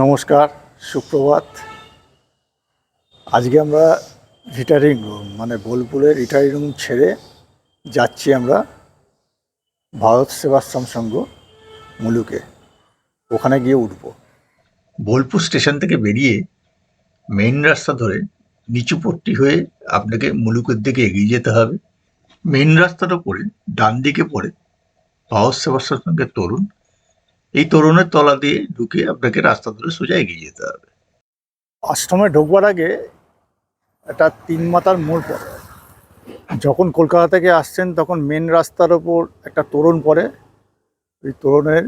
নমস্কার, সুপ্রভাত। আজকে আমরা রিটায়ারিং রুম মানে বোলপুরের রিটায়ারিং রুম ছেড়ে যাচ্ছি আমরা ভারত সেবাশ্রম সংঘ মুলুকে। ওখানে গিয়ে উঠবো। বোলপুর স্টেশন থেকে বেরিয়ে মেইন রাস্তা ধরে নিচু পট্টি হয়ে আপনাকে মুলুকের দিকে এগিয়ে যেতে হবে। মেইন রাস্তার ওপরে ডান দিকে পড়ে ভারত সেবাশ্রমের তরুণ এই তরুণের তলা দিয়ে ঢুকে আপনাকে রাস্তা ধরে সোজা এগিয়ে যেতে হবে। আশ্রমে ঢোকবার আগে একটা তিন মাতার মোড় পড়ে। যখন কলকাতা থেকে আসছেন তখন মেন রাস্তার ওপর একটা তোরণ পড়ে। ওই তোরণের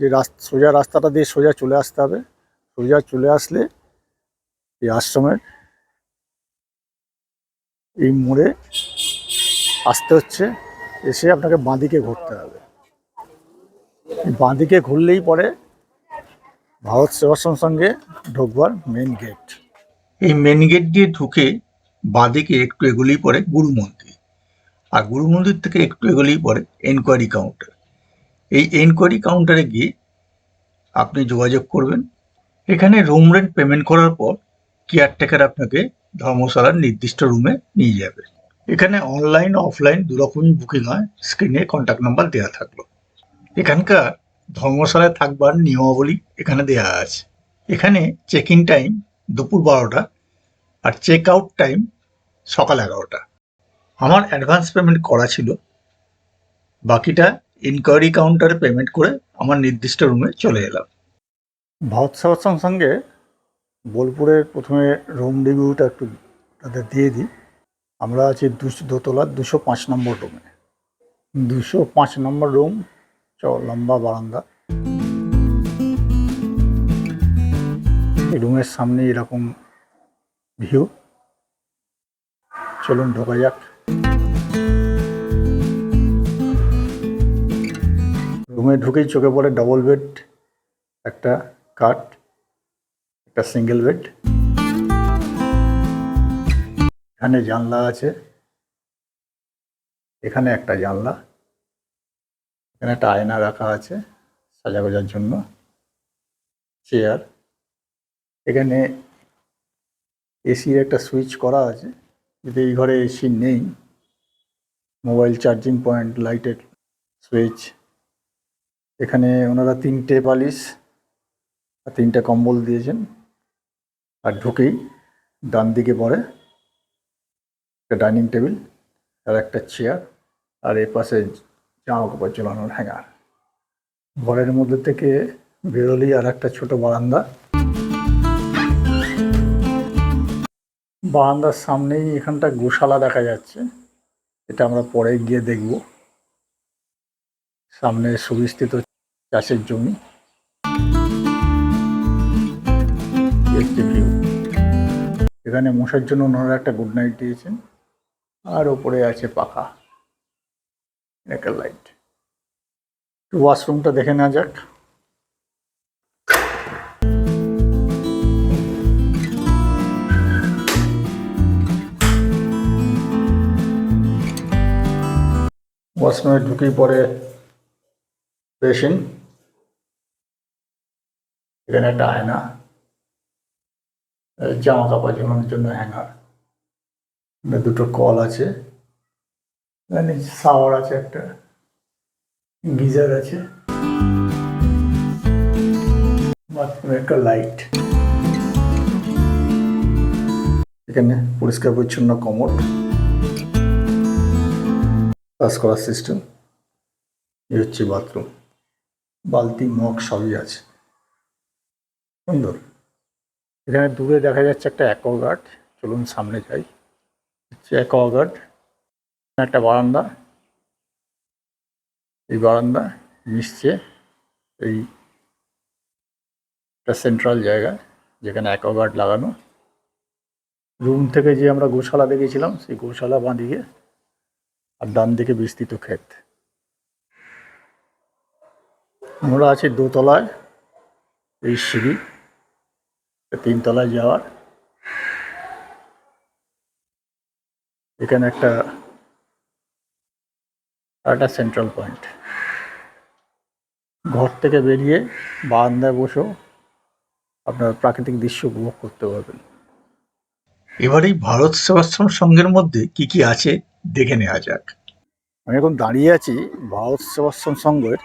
যে রাস্তা সোজা রাস্তাটা দিয়ে সোজা চলে আসতে হবে। সোজা চলে আসলে এই আশ্রমের এই মোড়ে আসতে হচ্ছে। এসে আপনাকে বাঁদিকে ঘুরতে হবে। বাঁদিকে ঘুরলেই পরে ভারত সেবাশ্রম সঙ্গে ঢোকবার মেন গেট এই মেন গেট দিয়ে ঢুকে বাঁদিকে একটু এগুলেই পরে গুরু মন্দির। আর গুরু মন্দির থেকে একটু এগুলেই পড়ে এনকোয়ারি কাউন্টার এই এনকোয়ারি কাউন্টারে গিয়ে আপনি যোগাযোগ করবেন। এখানে রুম রেন্ট পেমেন্ট করার পর কেয়ারটেকার আপনাকে ধর্মশালার নির্দিষ্ট রুমে নিয়ে যাবে। এখানে অনলাইন অফলাইন দুরকমই বুকিং হয়। স্ক্রিনে কন্ট্যাক্ট নাম্বার দেওয়া থাকল। এখানকার ধর্মশালায় থাকবার নিয়মাবলী এখানে দেওয়া আছে। এখানে চেক ইন টাইম দুপুর বারোটা আর চেক আউট টাইম সকাল এগারোটা। আমার অ্যাডভান্স পেমেন্ট করা ছিল। বাকিটা ইনকোয়ারি কাউন্টারে পেমেন্ট করে আমার নির্দিষ্ট রুমে চলে এলাম। ভারত সেবাশ্রম সঙ্গে বোলপুরের প্রথমে রুম রিভিউটা একটু তাদের দিয়ে দিই। আমরা আছি দুশো দোতলার দুশো পাঁচ নম্বর রুমে দুশো পাঁচ নম্বর রুম চ লম্বা বারান্দা। রুমের সামনে এরকম ভিউ। চলুন, ঢোকা যাক। রুমে ঢুকেই চোখে পড়ে ডবল বেড একটা কাট একটা সিঙ্গেল বেড এখানে জানলা আছে। এখানে একটা জানলা। এখানে একটা আয়না রাখা আছে সাজা গোজার জন্য চেয়ার এখানে এসির একটা সুইচ করা আছে, যদি এই ঘরে এসি নেই মোবাইল চার্জিং পয়েন্ট লাইটের সুইচ এখানে ওনারা তিনটে বালিশ আর তিনটে কম্বল দিয়েছেন, আর ঢুকেই ডান দিকে পড়ে একটা ডাইনিং টেবিল আর একটা চেয়ার আর এ পাশে জামা কাপড় ঝোলানোর হ্যাঙ্গার ঘরের মধ্যে থেকে বেরোলেই আর একটা ছোট বারান্দা। বারান্দার সামনেই এখানটা গোশালা দেখা যাচ্ছে। এটা আমরা পরে গিয়ে দেখব। সামনে সুবিস্তৃত চাষের জমি। এখানে মশার জন্য ওনারা একটা গুড নাইট দিয়েছেন। আর ওপরে আছে পাখা একটা লাইট একটু ওয়াশরুমটা দেখে নেওয়া যাক। ওয়াশরুমে ঢুকেই পরে বেসিন। এখানে একটা আয়না। জামা কাপড় ঝোলানোর জন্য হ্যাঙ্গার। দুটো কল আছে। শাওয়ার আছে একটা। গিজার আছে। বাথরুমে একটা লাইট এখানে পরিষ্কার পরিচ্ছন্ন কমোড। কাজ করার সিস্টেম এই হচ্ছে বাথরুম বালতি, মগ সবই আছে। সুন্দর। এখানে দূরে দেখা যাচ্ছে একটা অ্যাকোয়াগার্ড চলুন সামনে যাই। হচ্ছে অ্যাকোয়াগার্ড একটা বারান্দা। এই বারান্দা মিশছে এই একটা সেন্ট্রাল জায়গা যেখানে অ্যাকোয়াগার্ড লাগানো। রুম থেকে যে আমরা গোশালা দেখেছিলাম, সেই গোশালা বাঁদিকে আর ডান দিকে বিস্তৃত ক্ষেত। আমরা আছি দোতলায়, এই সিঁড়ি, তিনতলায় যাওয়ার। এখানে একটা আর একটা সেন্ট্রাল পয়েন্ট ঘর থেকে বেরিয়ে বারান্দায় বসেও আপনার প্রাকৃতিক দৃশ্য উপভোগ করতে পারবেন। এবার এই ভারত সেবাশ্রম সংঘের মধ্যে কি কি আছে দেখে নেওয়া যাক। আমি এখন দাঁড়িয়ে আছি ভারত সেবাশ্রম সংঘের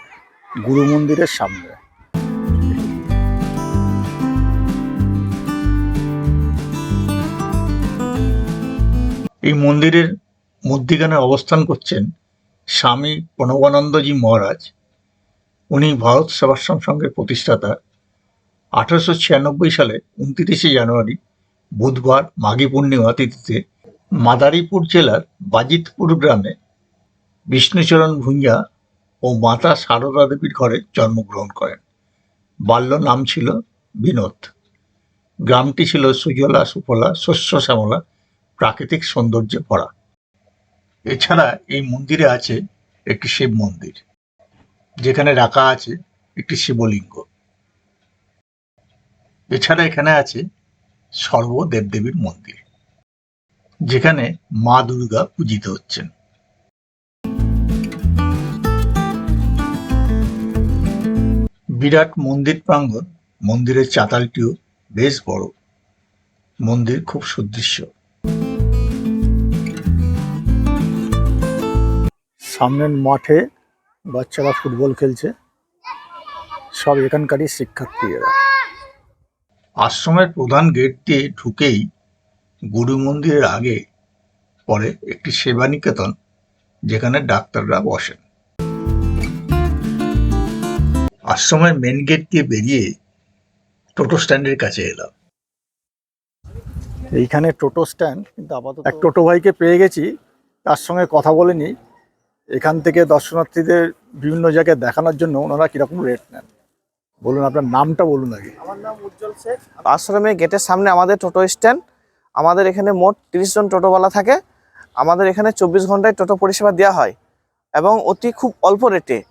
গুরু মন্দিরের সামনে। এই মন্দিরের মধ্যিখানে অবস্থান করছেন স্বামী প্রণবানন্দজি মহারাজ, উনি ভারত সেবাশ্রম সংঘের প্রতিষ্ঠাতা, আঠারোশো ছিয়ানব্বই সালে উনত্রিশে জানুয়ারি, বুধবার মাঘী পূর্ণিমা তিথিতে মাদারীপুর জেলার বাজিতপুর গ্রামে বিষ্ণুচরণ ভূঁইয়া ও মাতা সারদা দেবীর ঘরে জন্মগ্রহণ করেন। বাল্য নাম ছিল বিনোদ। গ্রামটি ছিল সুজলা সুফলা শস্য শ্যামলা প্রাকৃতিক সৌন্দর্যে ভরা। এছাড়া এই মন্দিরে আছে একটি শিব মন্দির, যেখানে রাখা আছে একটি শিবলিঙ্গ। এছাড়া এখানে আছে সর্ব দেবদেবীর মন্দির, যেখানে মা দুর্গা পূজিত হচ্ছেন। বিরাট মন্দির প্রাঙ্গণ, মন্দিরের চাতালটিও বেশ বড়। মন্দির খুব সুদৃশ্য। সামনের মাঠে বাচ্চারা ফুটবল খেলছে। সব এখানকারই শিক্ষার্থীরা। আশ্রমের প্রধান গেট দিয়ে ঢুকেই গুরু মন্দিরের আগে পরে একটি সেবা নিকেতন যেখানে ডাক্তাররা বসেন। আশ্রমের মেন গেট দিয়ে বেরিয়ে টোটো স্ট্যান্ডের কাছে এলাম। এইখানে টোটো স্ট্যান্ড কিন্তু আপাতত এক টোটো ভাইকে পেয়ে গেছি তার সঙ্গে কথা বলে নিই এখান থেকে দর্শনার্থীদের বিভিন্ন জায়গায় দেখানোর জন্য ওনারা কীরকম রেট নেন? বলুন আপনার নামটা বলুন আগে। আশ্রমে গেটের সামনে আমাদের টোটো স্ট্যান্ড আমাদের এখানে মোট তিরিশ জন টোটোওয়ালা থাকে। আমাদের এখানে চব্বিশ ঘন্টায় টোটো পরিষেবা দেওয়া হয় এবং অতি খুব অল্প রেটে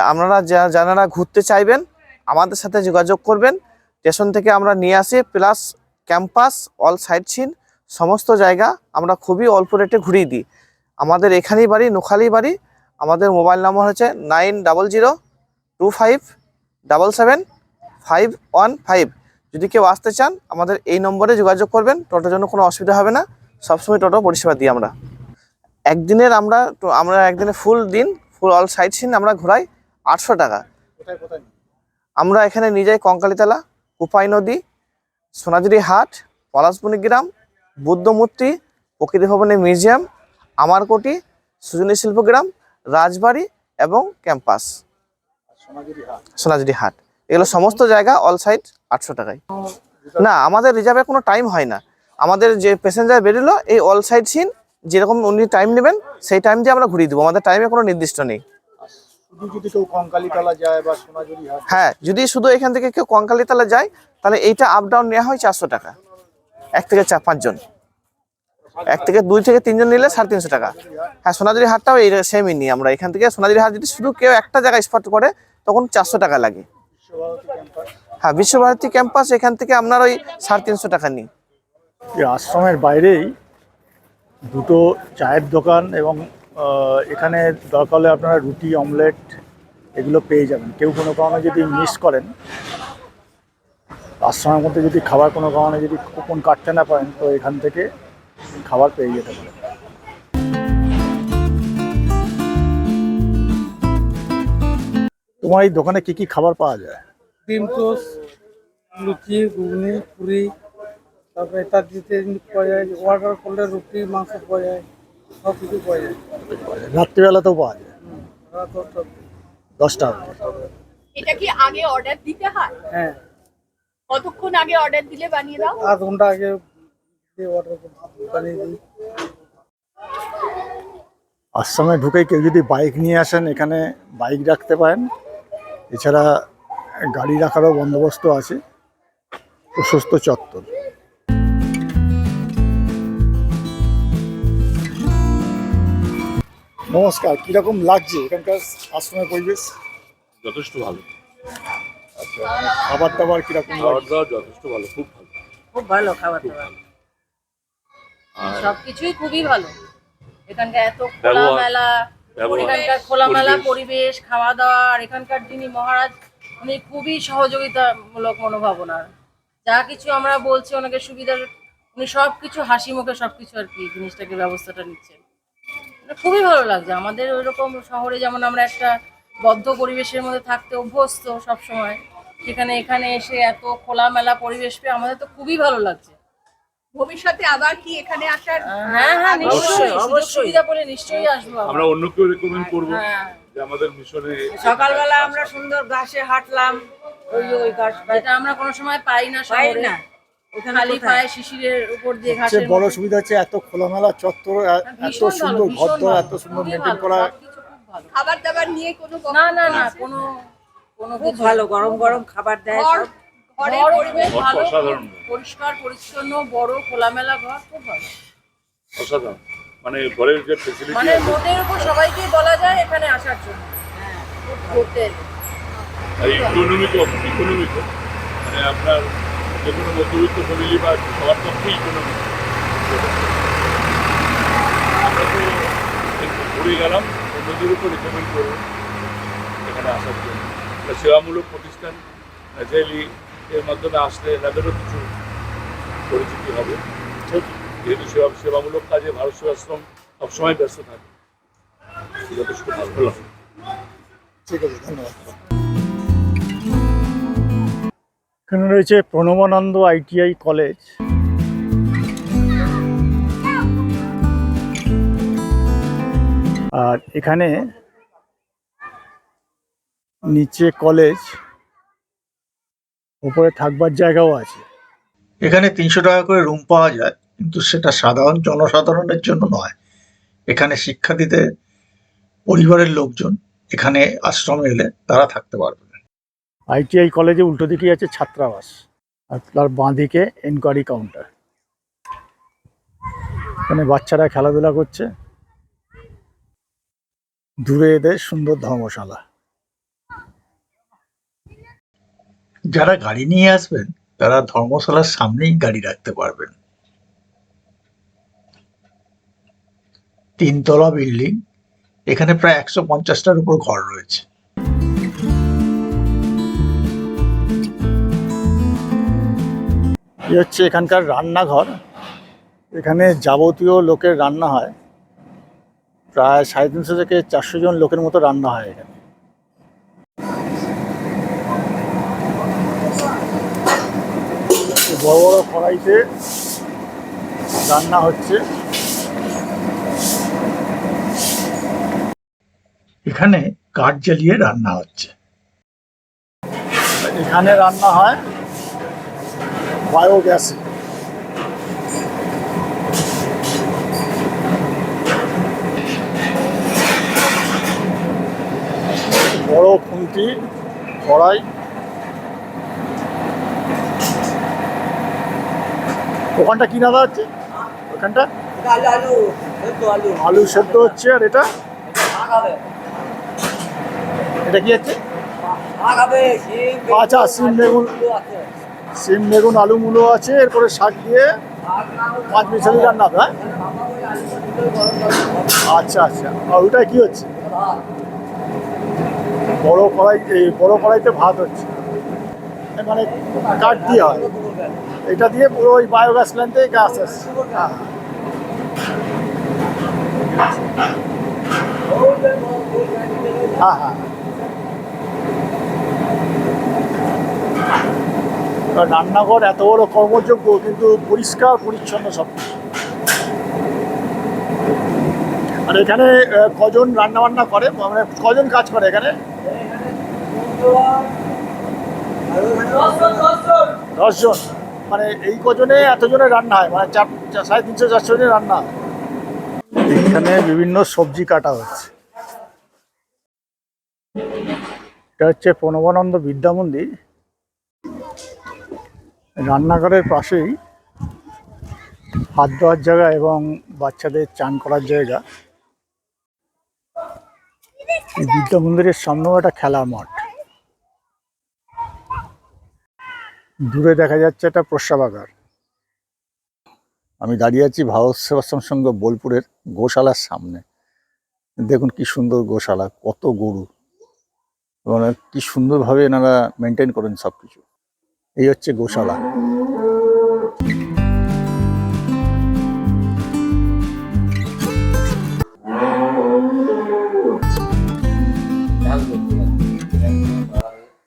আপনারা যা- যারা ঘুরতে চাইবেন আমাদের সাথে যোগাযোগ করবেন। স্টেশন থেকে আমরা নিয়ে আসি plus campus all sightseeing সমস্ত জায়গা আমরা খুবই অল্প রেটে ঘুরিয়ে দিই। আমাদের এখানেই বাড়ি নোখালি বাড়ি। আমাদের মোবাইল নম্বর হচ্ছে nine double zero two five double seven five one five. যদি কেউ আসতে চান আমাদের এই নম্বরে যোগাযোগ করবেন টোটোর জন্য কোনো অসুবিধা হবে না। সবসময় টোটো পরিষেবা দিই আমরা। একদিনের আমরা আমরা একদিনে ফুল দিন ফুল অল সাইট সিন আমরা ঘোরাই আটশো টাকা। আমরা এখানে নিয়ে যাই কঙ্কালীতলা কুপাই নদী সোনাঝুরি হাট পলাশবনি গ্রাম বুদ্ধমূর্তি প্রকৃতি ভবনের মিউজিয়াম আমারকোটি সুজনী শিল্পগ্রাম রাজবাড়ি এবং ক্যাম্পাস। সোনাঝুরি হাট। এগুলো সমস্ত জায়গা অল সাইড আটশো টাকায়। না আমাদের রিজার্ভে কোনো টাইম হয় না। আমাদের যে প্যাসেঞ্জার বেরোলো এই অল সাইড সিন যেরকম উনি টাইম নেবেন সেই টাইম দিয়ে আমরা ঘুরিয়ে দেবো। আমাদের টাইমে কোনো নির্দিষ্ট নেই। হ্যাঁ যদি শুধু এখান থেকে কেউ কঙ্কালীতলা যায় তাহলে এইটা আপ ডাউন নেওয়া হয় চারশো টাকা। এক থেকে চার পাঁচজন। এক থেকে দুই থেকে তিনজন নিলে সাড়ে তিনশো টাকা। হ্যাঁ সোনাঝুরি হাটটাও এই সেমই নিই আমরা এখান থেকে সোনাঝুরি হাট যদি শুধু কেউ একটা জায়গায় স্পট করে, তখন চারশো টাকা লাগে। হ্যাঁ বিশ্বভারতী ক্যাম্পাস এখান থেকে আপনার ওই সাড়ে তিনশো টাকা নিই। আশ্রমের বাইরেই দুটো চায়ের দোকান এবং এখানে দরকার হলে আপনারা রুটি অমলেট এগুলো পেয়ে যাবেন। কেউ কোনো কারণে যদি মিস করেন, আশ্রমের মধ্যে যদি খাবার কোনো কারণে যদি কুপন কাটতে না পারেন, তো এখান থেকে খাবার পেয়ে যেতে পারেন তোমার এই দোকানে কি কি খাবার পাওয়া যায়? ডিম টোস্ট লুচি ঘুগনি পুরি তারপরে তার দিতে পাওয়া যায় অর্ডার করলে রুটি মাংস পাওয়া যায় সব কিছু পাওয়া যায়। রাত্রিবেলাতেও পাওয়া যায়? রাত দশটা দশটা এটা কি আগে অর্ডার দিতে হয়? হ্যাঁ। কতক্ষণ আগে অর্ডার দিলে বানিয়ে দাও? আধ ঘণ্টা আগে দিয়ে অর্ডার বানিয়ে দিই। আশ্রমে ঢুকে কেউ যদি বাইক নিয়ে আসেন এখানে বাইক রাখতে পারেন। এছাড়া গাড়ি রাখারও বন্দোবস্ত আছে। প্রশস্ত চত্বর। নমস্কার কীরকম লাগছে এখানকার আশ্রমের পরিবেশ? যথেষ্ট ভালো। আচ্ছা খাবার দাবার কীরকম খাবার দাবার যথেষ্ট ভালো খুব ভালো। খুব ভালো খাবার দাবার। সবকিছুই খুবই ভালো। এখানকার এত খোলামেলা এখানকার খোলামেলা পরিবেশ। পরিবেশ খাওয়া দাওয়া আর এখানকার যিনি মহারাজ উনি খুবই সহযোগিতামূলক মনোভাবনার। যা কিছু আমরা বলছি ওনাকে সুবিধার উনি সব কিছু হাসি মুখে সব কিছু আর কি জিনিসটাকে ব্যবস্থাটা নিচ্ছেন। মানে খুবই ভালো লাগছে। আমাদের ওইরকম শহরে যেমন আমরা একটা বদ্ধ পরিবেশের মধ্যে থাকতে অভ্যস্ত সবসময় সেখানে এখানে এসে এত খোলামেলা পরিবেশ পেয়ে আমাদের তো খুবই ভালো লাগছে। ভবিষ্যতে আবার কি এখানে আসার হ্যাঁ হ্যাঁ নিশ্চয়ই? সুবিধা পেলে নিশ্চয়ই আসব আমরা। অন্য কেউ রেকমেন্ড করব হ্যাঁ। যে আমাদের মিশনে সকালবেলা আমরা সুন্দর ঘাসে হাঁটলাম ওই ওই ঘাস যেটা আমরা কোনো সময় পাই না পাই শহরে। না। খালি পায়ে শিশিরের উপর দিয়ে ঘাসের বড় সুবিধা হচ্ছে এত খোলামেলা চত্বর এত সুন্দর ভীষণ এত সুন্দর মেনটেন করা। খাবার দাবার নিয়ে কোনো না না না কোনো কোনো খুব ভালো গরম গরম খাবার দেয় সব ঘরের পরিবেশ ভালো অসাধারণ। পরিষ্কার পরিচ্ছন্ন বড় খোলামেলা ঘর খুব ভালো। অসাধারণ। মানে ঘরের যে ফেসিলিটি মানে মোটের উপর সবাইকেই বলা যায় এখানে আসার জন্য। হ্যাঁ। ঘুরতে ইকোনমিক ইকোনমিক মানে আপনার যে কোনো মধ্যবিত্ত ফ্যামিলি বা সবার পক্ষে ইকোনমিক আমরা তো একটু ঘুরে গেলাম অন্যদের উপর রেকমেন্ড করব এখানে আসার জন্য। সেবামূলক প্রতিষ্ঠান ন্যাচারালি এর মাধ্যমে আসলে এনাদেরও কিছু পরিচিতি হবে। যেহেতু সেবা সেবামূলক কাজে ভারত সেবাশ্রম সবসময় ব্যস্ত থাকে। যথেষ্ট ভালো। ঠিক আছে এখানে রয়েছে প্রণবানন্দ আইটিআই কলেজ। আর এখানে নিচে কলেজ। উপরে থাকবার জায়গাও আছে। এখানে তিনশো টাকা করে রুম পাওয়া যায় কিন্তু সেটা সাধারণ জনসাধারণের জন্য নয়। এখানে শিক্ষার্থীদের পরিবারের লোকজন এখানে আশ্রমে এলে তারা থাকতে পারবে। আইটিআই কলেজে উল্টো দিকেই আছে ছাত্রাবাস আর তার বাঁ দিকে এনকোয়ারি কাউন্টার এখানে বাচ্চারা খেলাধুলা করছে। দূরে এদের সুন্দর ধর্মশালা। যারা গাড়ি নিয়ে আসবেন, তারা ধর্মশালার সামনেই গাড়ি রাখতে পারবেন। তিনতলা বিল্ডিং, এখানে প্রায় একশো পঞ্চাশটার উপর ঘর রয়েছে। এই হচ্ছে এখানকার রান্নাঘর। এখানে যাবতীয় লোকের রান্না হয়। প্রায় সাড়ে তিনশো থেকে চারশো জন লোকের মতো রান্না হয় এখানে। বড় বড় কড়াইতে রান্না হচ্ছে। এখানে কাঠ জ্বালিয়ে রান্না হচ্ছে। এখানে রান্না হয় বায়োগ্যাসে। বড় খুন্তি কড়াই। ওখানটা কি রান্না হচ্ছে ওখানটা আলু সেদ্ধ হচ্ছে আর এটা এটা কি হচ্ছে আচ্ছা, শিম, বেগুন। সিম বেগুন আলু মূলো আছে এরপরে শাক দিয়ে পাঁচ মিশালি রান্না হ্যাঁ। আচ্ছা আচ্ছা আর ওটা কি হচ্ছে। বড় কড়াই বড় কড়াইতে ভাত হচ্ছে মানে কাঠ দিয়ে হয় এটা দিয়ে পুরো ওই বায়োগ্যাস প্ল্যান্ট থেকে গ্যাস আসছে হ্যাঁ। হ্যাঁ। রান্নাঘর এত বড় কর্মযোগ্য, কিন্তু পরিষ্কার, পরিচ্ছন্ন সব আর এখানে কজন রান্না বান্না করে? মানে কজন কাজ করে এখানে? দশজন। মানে এই কজনে এতজনের রান্না হয়? মানে চার সাড়ে তিনশো, চারশো জনের রান্না হয়। এইখানে বিভিন্ন সবজি কাটা হচ্ছে। এটা হচ্ছে প্রণবানন্দ বিদ্যা মন্দির। রান্নাঘরের পাশেই হাত ধোয়ার জায়গা এবং বাচ্চাদের চান করার জায়গা। বিদ্যা মন্দিরের সামনেও একটা খেলার মাঠ। দূরে দেখা যাচ্ছে একটা প্রস্রাবাগার আমি দাঁড়িয়ে আছি ভারত সেবাশ্রম সংঘ বোলপুরের গোশালার সামনে। দেখুন কি সুন্দর গোশালা, কত গরু। এবং কি সুন্দরভাবে এনারা মেনটেন করেন সব কিছু এই হচ্ছে গোশালা।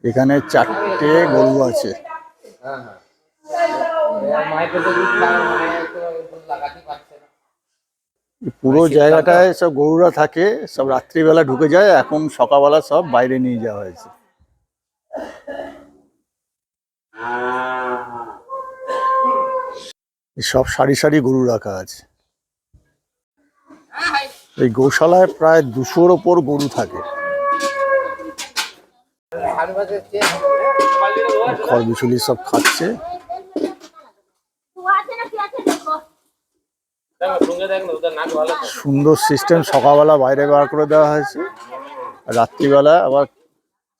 এখানে চারটে গরু আছে। এই পুরো জায়গাটায় সব গরুরা থাকে সব রাত্রিবেলা ঢুকে যায় এখন সকালবেলা সব বাইরে নিয়ে যাওয়া হয়েছে। সব সারি সারি গরু রাখা আছে। এই গৌশালায় প্রায় দুশোর ওপর গরু থাকে। খড় বিচুলি সব খাচ্ছে। সুন্দর সিস্টেম সকালবেলা বাইরে বার করে দেওয়া হয়েছে। রাত্রিবেলা আবার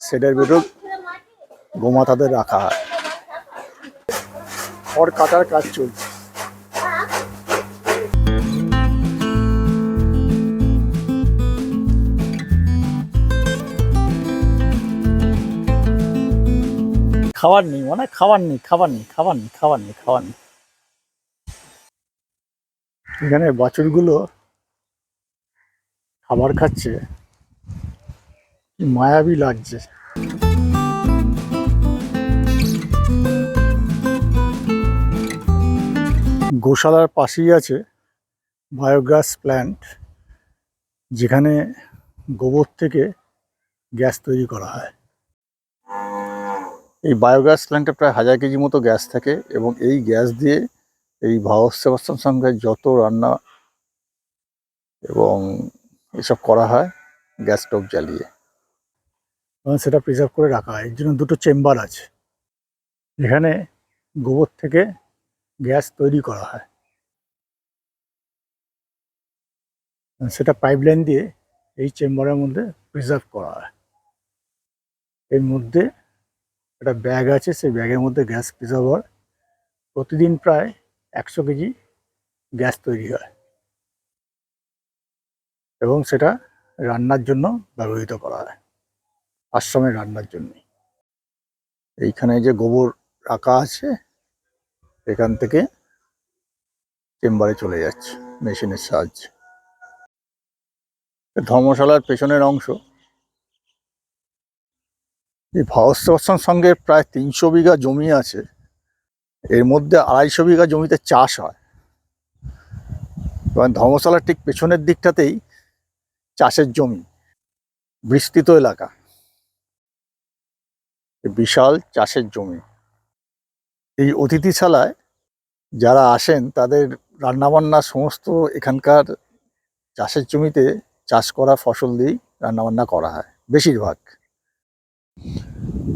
শেডের ভিতর গোমাতাদের রাখা হয়। খড় কাটার কাজ চলছে। খাবার নেই মানে খাবার নেই খাবার নেই খাবার নেই খাবার নেই খাবার নেই। এখানে বাছুরগুলো খাবার খাচ্ছে। কি মায়াবী লাগছে। গোশালার পাশেই আছে বায়োগ্যাস প্ল্যান্ট, যেখানে গোবর থেকে গ্যাস তৈরি করা হয়। বায়োগ্যাস প্ল্যান্টে প্রায় হাজার কেজি মতো গ্যাস থাকে এবং এই গ্যাস দিয়ে এই ভারত সেবাশ্রম সংঘের যত রান্না এবং এসব করা হয় গ্যাস স্টোভ জ্বালিয়ে। সেটা প্রিজার্ভ করে রাখা হয়। এর জন্য দুটো চেম্বার আছে। এখানে গোবর থেকে গ্যাস তৈরি করা হয়। সেটা পাইপলাইন দিয়ে এই চেম্বারের মধ্যে প্রিজার্ভ করা হয়। এর মধ্যে একটা ব্যাগ আছে, সেই ব্যাগের মধ্যে গ্যাস প্রিজার্ভার প্রতিদিন প্রায় একশো কেজি গ্যাস তৈরি হয় এবং সেটা রান্নার জন্য ব্যবহৃত করা হয়, আশ্রমে রান্নার জন্য। এইখানে যে গোবর রাখা আছে, এখান থেকে চেম্বারে চলে যাচ্ছে মেশিনের সাহায্যে। ধর্মশালার পেছনের অংশ এই ভারত সঙ্গে প্রায় তিনশো বিঘা জমি আছে। এর মধ্যে আড়াইশো বিঘা জমিতে চাষ হয়। এবং ধর্মশালার ঠিক পেছনের দিকটাতেই চাষের জমি, বিস্তৃত এলাকা। বিশাল চাষের জমি। এই অতিথিশালায় যারা আসেন, তাদের রান্নাবান্না সমস্ত এখানকার চাষের জমিতে চাষ করা ফসল দিয়েই রান্নাবান্না করা হয়, বেশিরভাগ।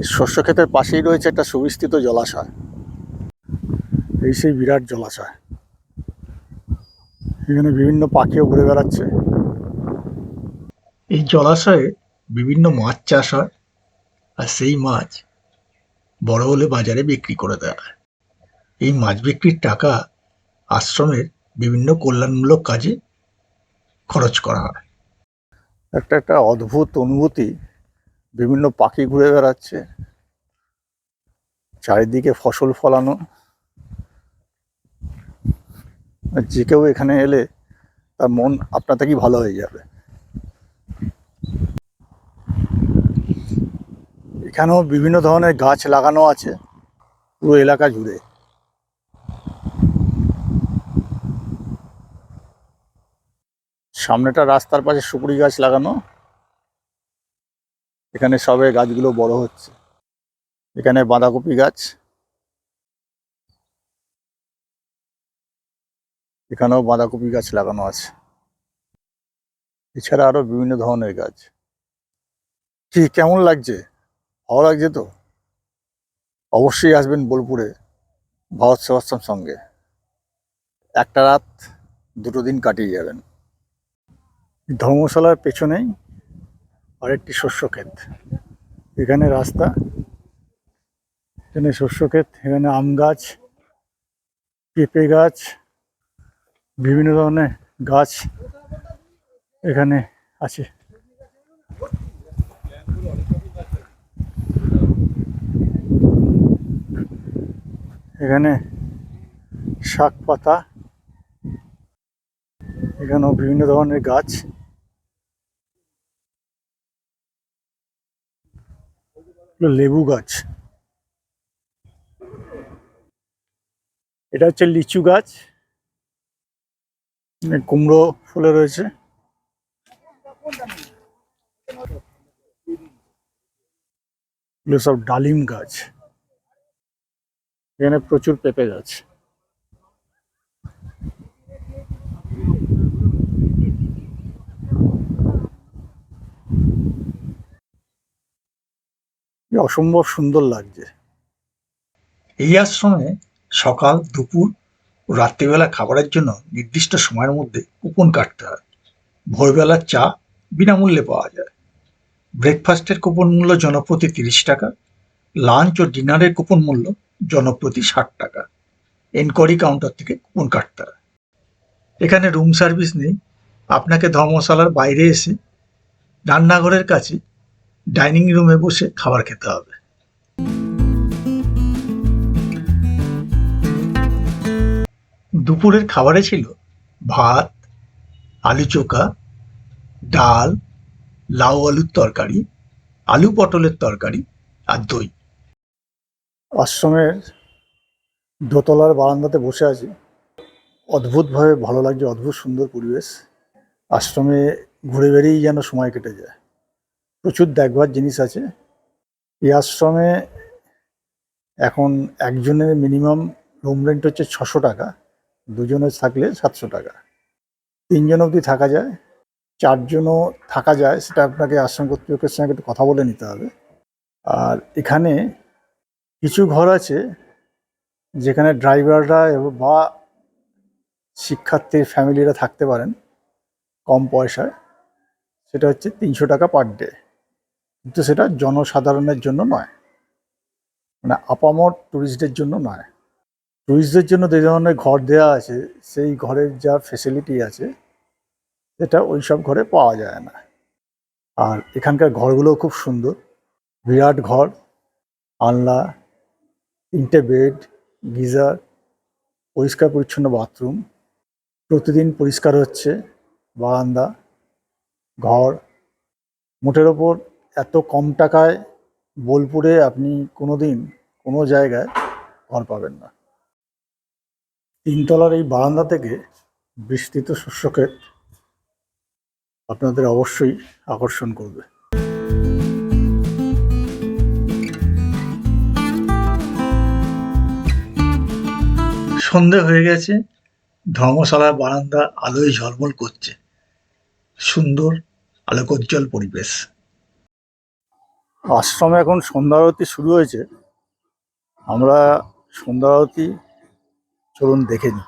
শস্য ক্ষেতের পাশেই রয়েছে একটা সুবিস্তৃত জলাশয়। এই সেই বিরাট জলাশয়। এখানে বিভিন্ন পাখিও ঘুরে বেড়াচ্ছে। এই জলাশয়ে বিভিন্ন মাছ চাষ হয় আর সেই মাছ বড় হলে বাজারে বিক্রি করে দেওয়া হয়। এই মাছ বিক্রির টাকা আশ্রমের বিভিন্ন কল্যাণমূলক কাজে খরচ করা হয়। একটা একটা অদ্ভুত অনুভূতি বিভিন্ন পাখি ঘুরে বেড়াচ্ছে। চারিদিকে ফসল ফলানো। যে কেউ এখানে এলে তার মন আপনা থেকেই ভালো হয়ে যাবে। এখানেও বিভিন্ন ধরনের গাছ লাগানো আছে, পুরো এলাকা জুড়ে। সামনেটা রাস্তার পাশে সুপুরি গাছ লাগানো। এখানে সবে গাছগুলো বড় হচ্ছে। এখানে বাঁধাকপি গাছ। এখানেও বাঁধাকপি গাছ লাগানো আছে। এছাড়া আরও বিভিন্ন ধরনের গাছ। কি, কেমন লাগছে? ভালো লাগছে তো? অবশ্যই আসবেন বোলপুরে ভারত সেবাশ্রম সঙ্গে। একটা রাত, দুটো দিন কাটিয়ে যাবেন। ধর্মশালার পেছনেই আরেকটি শস্য ক্ষেত এখানে রাস্তা, এখানে শস্য ক্ষেত এখানে আম গাছ, পেঁপে গাছ, বিভিন্ন ধরনের গাছ এখানে আছে। এখানে শাক পাতা, এখানেও বিভিন্ন ধরনের গাছ। লেবু গাছ। এটা হচ্ছে লিচু গাছ। কুমড়ো ফুলে রয়েছে। এগুলো সব ডালিম গাছ। এখানে প্রচুর পেঁপে গাছ। অসম্ভব সুন্দর লাগছে। এই আশ্রমে সকাল, দুপুর ও রাত্রিবেলা খাবারের জন্য নির্দিষ্ট সময়ের মধ্যে কুপন কাটতে হয়। ভোরবেলার চা বিনামূল্যে পাওয়া যায়। ব্রেকফাস্টের কুপন মূল্য জনপ্রতি তিরিশ টাকা, লাঞ্চ ও ডিনারের কুপন মূল্য জনপ্রতি ষাট টাকা। এনকোয়ারি কাউন্টার থেকে কুপন কাটতে হয়। এখানে রুম সার্ভিস নেই। আপনাকে ধর্মশালার বাইরে এসে রান্নাঘরের কাছে ডাইনিং রুমে বসে খাবার খেতে হবে। দুপুরের খাবারে ছিল ভাত, আলু চোখা, ডাল, লাউ আলুর তরকারি, আলু পটলের তরকারি আর দই। আশ্রমের দোতলার বারান্দাতে বসে আছি। অদ্ভুতভাবে ভালো লাগছে, অদ্ভুত সুন্দর পরিবেশ। আশ্রমে ঘুরে বেড়িয়েই যেন সময় কেটে যায়। প্রচুর দেখবার জিনিস আছে। এই আশ্রমে এখন একজনের মিনিমাম রুম রেন্ট হচ্ছে ছশো টাকা দুজনে থাকলে সাতশো টাকা। তিনজন অবধি থাকা যায়, চারজনও থাকা যায়, সেটা আপনাকে আশ্রম কর্তৃপক্ষের সঙ্গে একটু কথা বলে নিতে হবে। আর এখানে কিছু ঘর আছে, যেখানে ড্রাইভাররা বা শিক্ষার্থীর ফ্যামিলিরা থাকতে পারেন কম পয়সায়। সেটা হচ্ছে তিনশো টাকা পার ডে কিন্তু সেটা জনসাধারণের জন্য নয়। মানে আপামর ট্যুরিস্টদের জন্য নয়। ট্যুরিস্টদের জন্য যে ধরনের ঘর দেওয়া আছে, সেই ঘরের যা ফেসিলিটি আছে, সেটা ওই সব ঘরে পাওয়া যায় না। আর এখানকার ঘরগুলোও খুব সুন্দর। বিরাট ঘর, আলনা, তিনটে বেড গিজার, পরিষ্কার পরিচ্ছন্ন বাথরুম, প্রতিদিন পরিষ্কার হচ্ছে, বারান্দা, ঘর, মোটের ওপর এত কম টাকায় বোলপুরে আপনি কোনো দিন কোনো জায়গায় ঘর পাবেন না। তিনতলার এই বারান্দা থেকে বিস্তৃত শস্যক্ষেত আপনাদের অবশ্যই আকর্ষণ করবে। সন্ধে হয়ে গেছে, ধর্মশালার বারান্দা আলোয় ঝলমল করছে। সুন্দর আলোকোজ্জ্বল পরিবেশ। আশ্রমে এখন সন্ধ্যা আরতি শুরু হয়েছে। আমরা সন্ধ্যা আরতি চলুন দেখে নিই।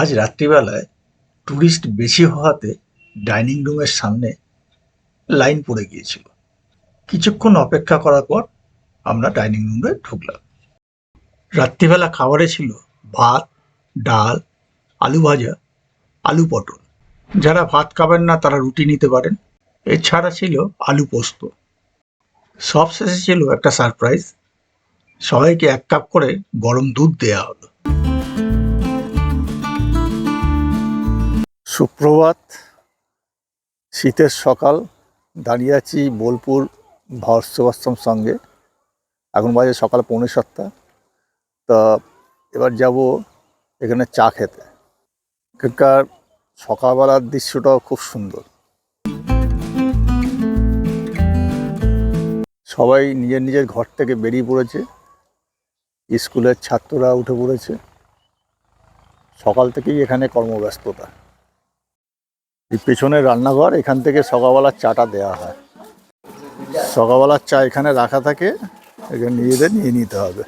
আজ রাত্রিবেলায় টুরিস্ট বেশি হওয়াতে ডাইনিং রুমের সামনে লাইন পড়ে গিয়েছিল। কিছুক্ষণ অপেক্ষা করার পর আমরা ডাইনিং রুমে ঢুকলাম। রাত্রিবেলা খাবারে ছিল ভাত, ডাল, আলু ভাজা, আলু পটল। যারা ভাত খাবেন না, তারা রুটি নিতে পারেন। এছাড়া ছিল আলু পোস্ত। সব শেষে ছিল একটা সারপ্রাইজ। সবাইকে এক কাপ করে গরম দুধ দেয়া হলো। সুপ্রভাত। শীতের সকাল, দাঁড়িয়ে আছি বোলপুর ভারত সঙ্গে। এখন বাজে সকাল পৌনে সাতটা। তা এবার যাব এখানে চা খেতে। এখানকার সকালবেলার দৃশ্যটাও খুব সুন্দর। সবাই নিজের নিজের ঘর থেকে বেরিয়ে পড়েছে। স্কুলের ছাত্ররা উঠে পড়েছে। সকাল থেকেই এখানে কর্মব্যস্ততা। এই পেছনের রান্নাঘর এখান থেকে সকালবেলার চাটা দেওয়া হয়। সকালবেলার চা এখানে রাখা থাকে এখানে নিজেদের নিয়ে নিতে হবে।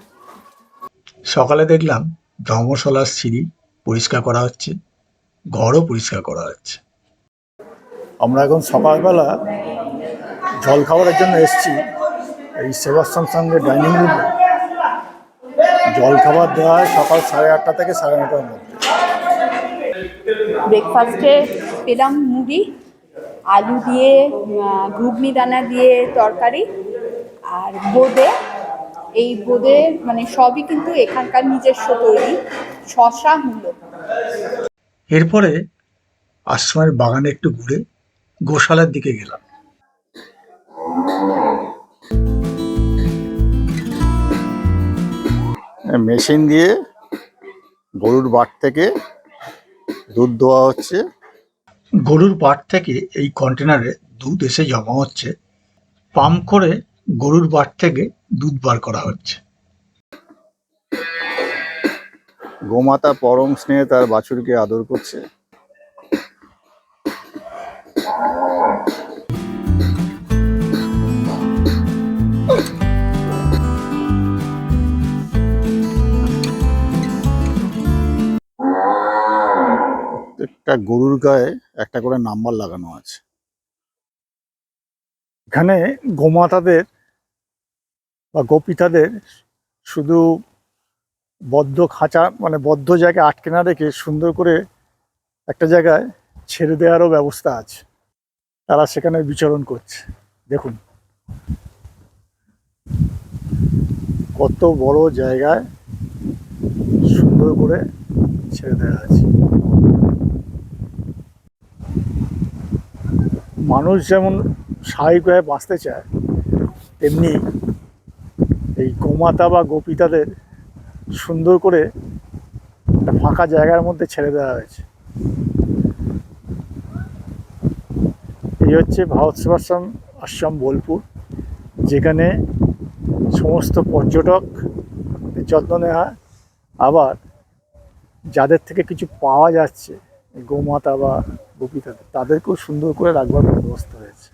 সকালে দেখলাম ধর্মশালার সিঁড়ি পরিষ্কার করা হচ্ছে ঘরও পরিষ্কার করা হচ্ছে। আমরা এখন সকালবেলা জল খাবারের জন্য এসেছি। এই সেবাশ্রম সঙ্গে ডাইনিং রুমে জল খাবার দেওয়া হয় সকাল সাড়ে আটটা থেকে সাড়ে নটার মধ্যে। ব্রেকফাস্টে পেলাম মুড়ি আলু দিয়ে ঘুগনি দানা দিয়ে তরকারি আর বোঁদে। এই বোঁদে মানে সবই কিন্তু এখানকার নিজস্ব তৈরি শশা মূলো। এরপরে আশ্রমের বাগানে একটু ঘুরে গোশালার দিকে গেলাম। মেশিন দিয়ে গরুর বাট থেকে দুধ দেওয়া হচ্ছে। গরুর বাট থেকে এই কন্টেনারে দুধ এসে জমা হচ্ছে। পাম্প করে গরুর বাট থেকে দুধ বার করা হচ্ছে। গোমাতা পরম স্নেহে তার বাছুরকে আদর করছে। প্রত্যেকটা গরুর গায়ে একটা করে নাম্বার লাগানো আছে। এখানে গোমাতাদের বা গোপিতাদের শুধু বদ্ধ খাঁচা মানে বদ্ধ জায়গায় আটকে না রেখে সুন্দর করে একটা জায়গায় ছেড়ে দেওয়ারও ব্যবস্থা আছে। তারা সেখানে বিচরণ করছে। দেখুন। কত বড় জায়গায় সুন্দর করে ছেড়ে দেওয়া আছে। মানুষ যেমন স্বাভাবিকভাবে বাঁচতে চায়, তেমনি এই গোমাতা বা গোপিতাদের সুন্দর করে একটা ফাঁকা জায়গার মধ্যে ছেড়ে দেওয়া হয়েছে। এই হচ্ছে ভারত সেবাশ্রম আশ্রম বোলপুর, যেখানে সমস্ত পর্যটক যত্ন নেওয়া আবার যাদের থেকে কিছু পাওয়া যাচ্ছে গোমাতা বা গোপিতাদের তাদেরকেও সুন্দর করে রাখবার ব্যবস্থা হয়েছে।